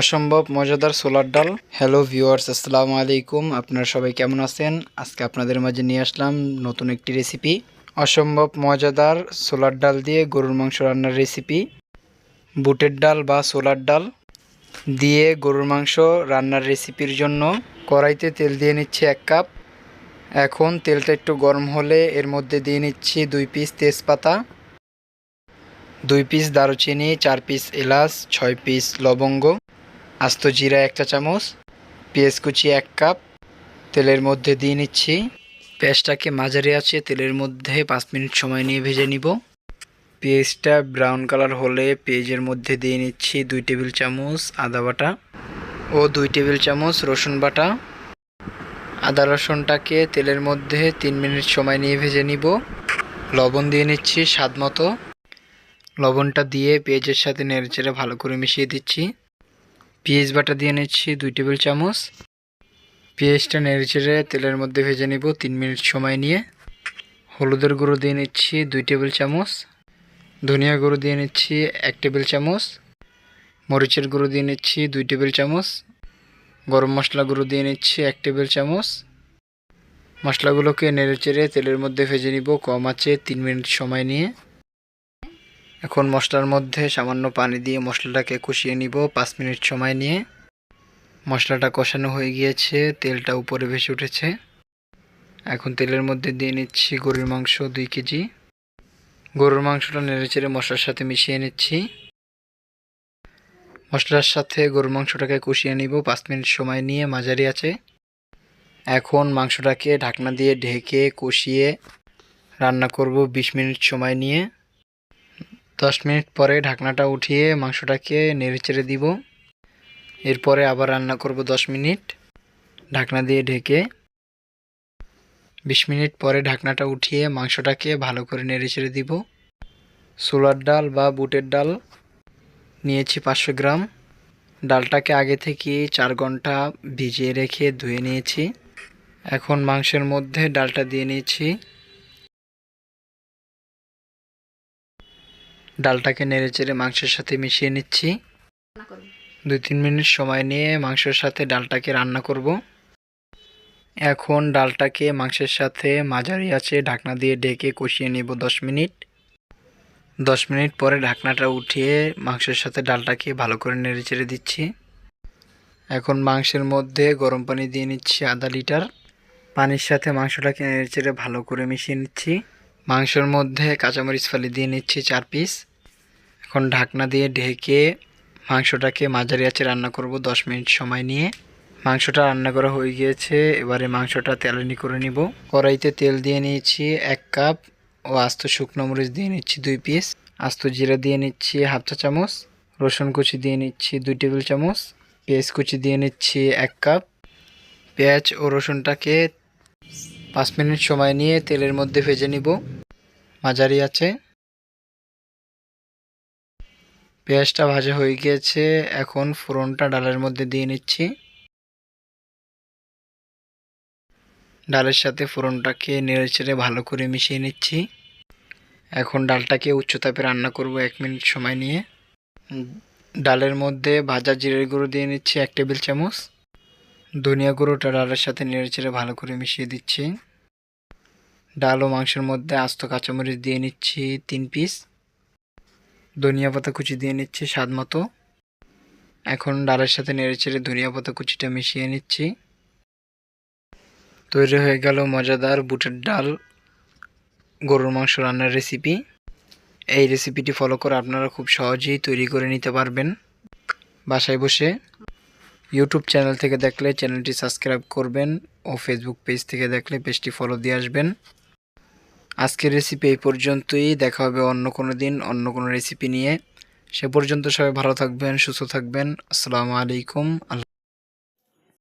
অসম্ভব, মজাদার সোলার ডাল। হ্যালো ভিউয়ার্স আসসালামু আলাইকুম। আপনারা সবাই কেমন আছেন? আজকে আপনাদের মাঝে নিয়ে আসলাম নতুন একটি রেসিপি অসম্ভব, মজাদার সোলার ডাল দিয়ে গরুর মাংস রান্নার রেসিপি বুটের ডাল বা সোলার ডাল দিয়ে গরুর মাংস রান্নার রেসিপির জন্য কড়াইতে তেল দিয়ে নিচ্ছি এক কাপ। এখন তেলটা একটু গরম হলে এর মধ্যে দিয়ে নিচ্ছি দুই পিস তেজপাতা, দুই পিস দারুচিনি, চার পিস এলাচ, ছয় পিস লবঙ্গ। আস্ত জিরা এক চা চামচ, পেঁয়াজ কুচি এক কাপ, তেলের মধ্যে দিয়ে নিচ্ছি। পেঁয়াজটাকে মাঝারি আছে, তেলের মধ্যে পাঁচ মিনিট সময় নিয়ে ভেজে নিব। পেঁয়াজটা ব্রাউন কালার হলে পেঁয়াজের মধ্যে দিয়ে নিচ্ছি দুই টেবিল চামচ আদা বাটা ও দুই টেবিল চামচ রসুন বাটা। আদা রসুনটাকে তেলের মধ্যে তিন মিনিট সময় নিয়ে ভেজে নিব। লবণ দিয়ে নিচ্ছি স্বাদ মতো। লবণটা দিয়ে পেঁয়াজের সাথে নেড়েচেড়ে ভালো করে মিশিয়ে দিচ্ছি। পেঁয়াজ বাটা দিয়ে নিচ্ছি, দুই টেবিল চামচ। পেঁয়াজটা নেড়ে নেড়েচেড়ে তেলের মধ্যে ভেজে নিব তিন মিনিট সময় নিয়ে। হলুদের গুঁড়ো দিয়ে নিচ্ছি দুই টেবিল চামচ। ধনিয়া গুঁড়ো দিয়ে নিচ্ছি এক টেবিল চামচ। মরিচের গুঁড়ো দিয়ে নিচ্ছি দুই টেবিল চামচ। গরম মশলা গুঁড়ো দিয়ে নিচ্ছি এক টেবিল চামচ। মশলাগুলোকে নেড়েচেড়ে তেলের মধ্যে ভেজে নিব কম আছে তিন মিনিট সময় নিয়ে। এখন মশলার মধ্যে সামান্য পানি দিয়ে মশলাটাকে কষিয়ে নিব পাঁচ মিনিট সময় নিয়ে। মশলাটা কষানো হয়ে গিয়েছে, তেলটা উপরে ভেসে উঠেছে। এখন তেলের মধ্যে দিয়ে নিচ্ছি গরুর মাংস দুই কেজি। গরুর মাংসটা নেড়েচেড়ে মশলার সাথে মিশিয়ে নিচ্ছি। মশলার সাথে গরুর মাংসটাকে কষিয়ে নিব, পাঁচ মিনিট সময় নিয়ে মাঝারি আছে। এখন মাংসটাকে ঢাকনা দিয়ে ঢেকে কষিয়ে রান্না করব বিশ মিনিট সময় নিয়ে। দশ মিনিট পরে ঢাকনাটা উঠিয়ে মাংসটাকে নেড়েচেড়ে দিব। এরপরে আবার রান্না করব দশ মিনিট। ঢাকনা দিয়ে ঢেকে বিশ মিনিট পরে ঢাকনাটা উঠিয়ে মাংসটাকে ভালো করে নেড়েচেড়ে দিব। সোলার ডাল বা বুটের ডাল নিয়েছি পাঁচশো গ্রাম। ডালটাকে আগে থেকে চার ঘণ্টা ভিজিয়ে রেখে ধুয়ে নিয়েছি। এখন মাংসের মধ্যে ডালটা দিয়ে নিয়েছি। ডালটাকে নেড়ে চেড়ে মাংসের সাথে মিশিয়ে নিচ্ছি। দুই তিন মিনিট সময় নিয়ে মাংসের সাথে ডালটাকে রান্না করব। এখন ডালটাকে মাংসের সাথে মাঝারি আছে ঢাকনা দিয়ে ডেকে কষিয়ে নেব দশ মিনিট। দশ মিনিট পরে ঢাকনাটা উঠিয়ে মাংসের সাথে ডালটাকে ভালো করে নেড়ে চেড়ে দিচ্ছি। এখন মাংসের মধ্যে গরম পানি দিয়ে নিচ্ছি আধা লিটার। পানির সাথে মাংসটাকে নেড়েচেড়ে ভালো করে মিশিয়ে নিচ্ছি। মাংসের মধ্যে কাঁচামরিচ ফালি দিয়ে নিচ্ছি চার পিস এখন ঢাকনা দিয়ে ঢেকে মাংসটাকে মাঝারি আছে রান্না করব দশ মিনিট সময় নিয়ে। মাংসটা রান্না করা হয়ে গিয়েছে, এবারে মাংসটা তেলানি করে নিব। কড়াইতে তেল দিয়ে নিয়েছি এক কাপ ও আস্ত শুকনো মরিচ দিয়ে নিচ্ছি দুই পিস আস্ত জিরা দিয়ে নিচ্ছি হাফ চা চামচ। রসুন কুচি দিয়ে নিচ্ছি দুই টেবিল চামচ। পেঁয়াজ কুচি দিয়ে নিচ্ছি এক কাপ। পেঁয়াজ ও রসুনটাকে পাঁচ মিনিট সময় নিয়ে তেলের মধ্যে ভেজে নিব। মাঝারি আছে। পেঁয়াজটা ভাজা হয়ে গিয়েছে। এখন ফোড়নটা ডালের মধ্যে দিয়ে নিচ্ছি। ডালের সাথে ফোড়নটাকে নেড়ে চেড়ে ভালো করে মিশিয়ে নিচ্ছি। এখন ডালটাকে উচ্চ তাপে রান্না করব এক মিনিট সময় নিয়ে। ডালের মধ্যে ভাজা জিরের গুঁড়ো দিয়ে নিচ্ছি এক টেবিল চামচ। ধনিয়া গুঁড়োটা ডালের সাথে নেড়ে চেড়ে ভালো করে মিশিয়ে দিচ্ছি। ডাল ও মাংসের মধ্যে আস্ত কাঁচামরিচ দিয়ে নিচ্ছি তিন পিস। ধনিয়া পাতা কুচি দিয়ে নিচ্ছি স্বাদ মতো। এখন ডালের সাথে নেড়ে চেড়ে ধনিয়া পাতা কুচিটা মিশিয়ে নিচ্ছি। তৈরি হয়ে গেল মজাদার বুটের ডাল গরুর মাংস রান্নার রেসিপি। এই রেসিপিটি ফলো করে আপনারা খুব সহজেই তৈরি করে নিতে পারবেন। বাসায় বসে ইউটিউব চ্যানেল থেকে দেখলে চ্যানেলটি সাবস্ক্রাইব করবেন ও ফেসবুক পেজ থেকে দেখলে পেজটি ফলো দিয়ে আসবেন। আজকের রেসিপি এই পর্যন্তই। দেখা হবে অন্য কোনো দিন, অন্য কোনো রেসিপি নিয়ে। সে পর্যন্ত সবাই ভালো থাকবেন, সুস্থ থাকবেন। আসসালামু আলাইকুম। আল্লাহ